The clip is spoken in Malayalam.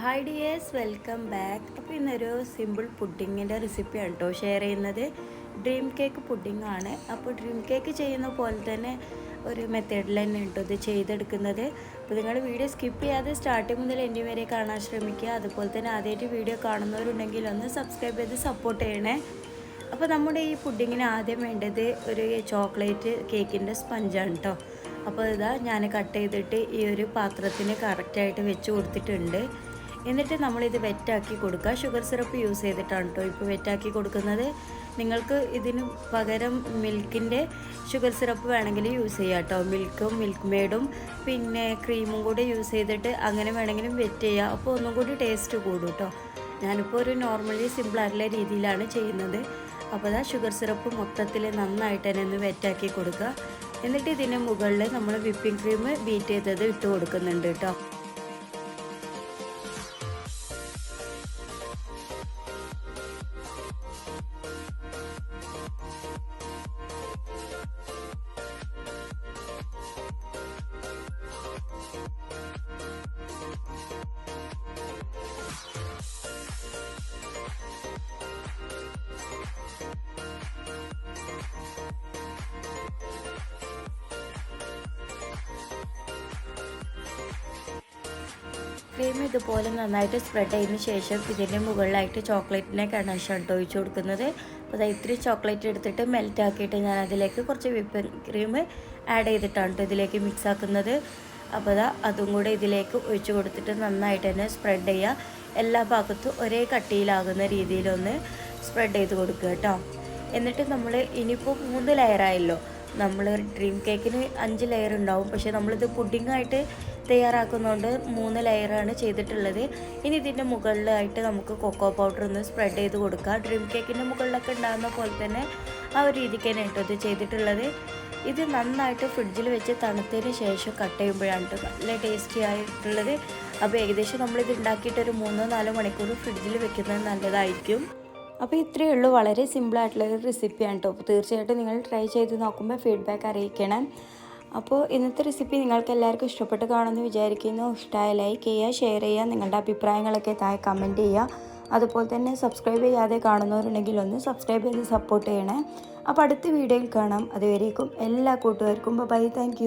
ഹായ് ഡിയേഴ്സ് വെൽക്കം ബാക്ക് അപ്പോൾ ഇന്നൊരു സിമ്പിൾ പുഡിങ്ങിന്റെ റെസിപ്പിയാണ് കേട്ടോ ഷെയർ ചെയ്യുന്നത്. ഡ്രീം കേക്ക് പുഡിങ്ങാണ് അപ്പോൾ ഡ്രീം കേക്ക് ചെയ്യുന്ന പോലെ തന്നെ ഒരു മെത്തേഡിൽ തന്നെ കേട്ടോ ഇത് ചെയ്തെടുക്കുന്നത്. അപ്പോൾ നിങ്ങൾ വീഡിയോ സ്കിപ്പ് ചെയ്യാതെ സ്റ്റാർട്ടിങ് മുതൽ എന്റെ വരെ കാണാൻ ശ്രമിക്കുക. അതുപോലെ തന്നെ ആദ്യമായിട്ട് വീഡിയോ കാണുന്നവരുണ്ടെങ്കിൽ ഒന്ന് സബ്സ്ക്രൈബ് ചെയ്ത് സപ്പോർട്ട് ചെയ്യണേ. അപ്പോൾ നമ്മുടെ ഈ പുഡിങ്ങിന് ആദ്യം വേണ്ടത് ഒരു ചോക്ലേറ്റ് കേക്കിന്റെ സ്പഞ്ചാണ് കേട്ടോ അപ്പോൾ ഇതാ ഞാൻ കട്ട് ചെയ്തിട്ട് ഈ ഒരു പാത്രത്തിന് കറക്റ്റായിട്ട് വെച്ച് കൊടുത്തിട്ടുണ്ട്. എന്നിട്ട് നമ്മളിത് വെറ്റാക്കി കൊടുക്കുക. ഷുഗർ സിറപ്പ് യൂസ് ചെയ്തിട്ടാണ് കേട്ടോ ഇപ്പോൾ വെറ്റാക്കി കൊടുക്കുന്നത്. നിങ്ങൾക്ക് ഇതിന് പകരം മിൽക്കിന്റെ ഷുഗർ സിറപ്പ് വേണമെങ്കിൽ യൂസ് ചെയ്യാം കേട്ടോ മിൽക്കും മിൽക്ക് മെയ്ഡും പിന്നെ ക്രീമും കൂടി യൂസ് ചെയ്തിട്ട് അങ്ങനെ വേണമെങ്കിലും വെറ്റ് ചെയ്യുക അപ്പോൾ ഒന്നും കൂടി ടേസ്റ്റ് കൂടും കേട്ടോ ഞാനിപ്പോൾ ഒരു നോർമലി സിമ്പിളായിട്ടുള്ള രീതിയിലാണ് ചെയ്യുന്നത്. അപ്പോൾ ആ ഷുഗർ സിറപ്പ് മൊത്തത്തിൽ നന്നായിട്ട് തന്നെ ഒന്ന് വെറ്റാക്കി കൊടുക്കുക. എന്നിട്ട് ഇതിന് മുകളിൽ നമ്മൾ വിപ്പിംഗ് ക്രീം ബീറ്റ് ചെയ്തത് ഇട്ട് കൊടുക്കുന്നുണ്ട് കേട്ടോ ക്രീം ഇതുപോലെ നന്നായിട്ട് സ്പ്രെഡ് ചെയ്തതിന് ശേഷം ഇതിന്റെ മുകളിലായിട്ട് ചോക്ലേറ്റിനെ കണക്ഷൻ ഒഴിച്ചു കൊടുക്കുന്നത്. അപ്പോൾ ഇത്തിരി ചോക്ലേറ്റ് എടുത്തിട്ട് മെൽറ്റ് ആക്കിയിട്ട് ഞാൻ അതിലേക്ക് കുറച്ച് വിപ്പിംഗ് ക്രീം ആഡ് ചെയ്തിട്ടാണ് കേട്ടോ ഇതിലേക്ക് മിക്സ് ആക്കുന്നത്. അപ്പോൾ അതാ അതും കൂടെ ഇതിലേക്ക് ഒഴിച്ചു കൊടുത്തിട്ട് നന്നായിട്ട് തന്നെ സ്പ്രെഡ് ചെയ്യുക എല്ലാ ഭാഗത്തും ഒരേ കട്ടിയിലാകുന്ന രീതിയിലൊന്ന് സ്പ്രെഡ് ചെയ്ത് കൊടുക്കുക കേട്ടോ എന്നിട്ട് നമ്മൾ ഇനിയിപ്പോൾ മൂന്ന് ലെയറായല്ലോ നമ്മൾ ഡ്രീം കേക്കിന് അഞ്ച് ലെയർ ഉണ്ടാവും. പക്ഷേ നമ്മളിത് പുഡിങ്ങായിട്ട് തയ്യാറാക്കുന്നതുകൊണ്ട് മൂന്ന് ലെയറാണ് ചെയ്തിട്ടുള്ളത്. ഇനി ഇതിന്റെ മുകളിലായിട്ട് നമുക്ക് കൊക്കോ പൗഡർ ഒന്ന് സ്പ്രെഡ് ചെയ്ത് കൊടുക്കുക ഡ്രീം കേക്കിന്റെ മുകളിലൊക്കെ ഉണ്ടാകുന്ന പോലെ തന്നെ ആ ഒരു രീതിക്ക് തന്നെ ഇത് ചെയ്തിട്ടുള്ളത്. ഇത് നന്നായിട്ട് ഫ്രിഡ്ജിൽ വെച്ച് തണുത്തതിന് ശേഷം കട്ട് ചെയ്യുമ്പോഴാണ് നല്ല ടേസ്റ്റി ആയിട്ടുള്ളത്. അപ്പോൾ ഏകദേശം നമ്മളിത് ഉണ്ടാക്കിയിട്ട് ഒരു മൂന്നോ നാലോ മണിക്കൂർ ഫ്രിഡ്ജിൽ വെക്കുന്നത് നല്ലതായിരിക്കും. അപ്പോൾ ഇത്രയേ ഉള്ളൂ. വളരെ സിമ്പിളായിട്ടുള്ള ഒരു റെസിപ്പിയാണ് കേട്ടോ തീർച്ചയായിട്ടും നിങ്ങൾ ട്രൈ ചെയ്ത് നോക്കുമ്പോൾ ഫീഡ്ബാക്ക് അറിയിക്കണം. അപ്പോൾ ഇന്നത്തെ റെസിപ്പി നിങ്ങൾക്ക് എല്ലാവർക്കും ഇഷ്ടപ്പെട്ട് കാണുമെന്ന് വിചാരിക്കുന്നു. ഇഷ്ടമായ ലൈക്ക് ചെയ്യുക ഷെയർ ചെയ്യുക നിങ്ങളുടെ അഭിപ്രായങ്ങളൊക്കെ താഴെ കമന്റ് ചെയ്യുക. അതുപോലെ തന്നെ സബ്സ്ക്രൈബ് ചെയ്യാതെ കാണുന്നവരുണ്ടെങ്കിൽ ഒന്ന് സബ്സ്ക്രൈബ് ചെയ്ത് സപ്പോർട്ട് ചെയ്യണേ. അപ്പോൾ അടുത്ത വീഡിയോയിൽ കാണാം. അതുവരേക്കും എല്ലാ കൂട്ടുകാർക്കും ബൈ താങ്ക്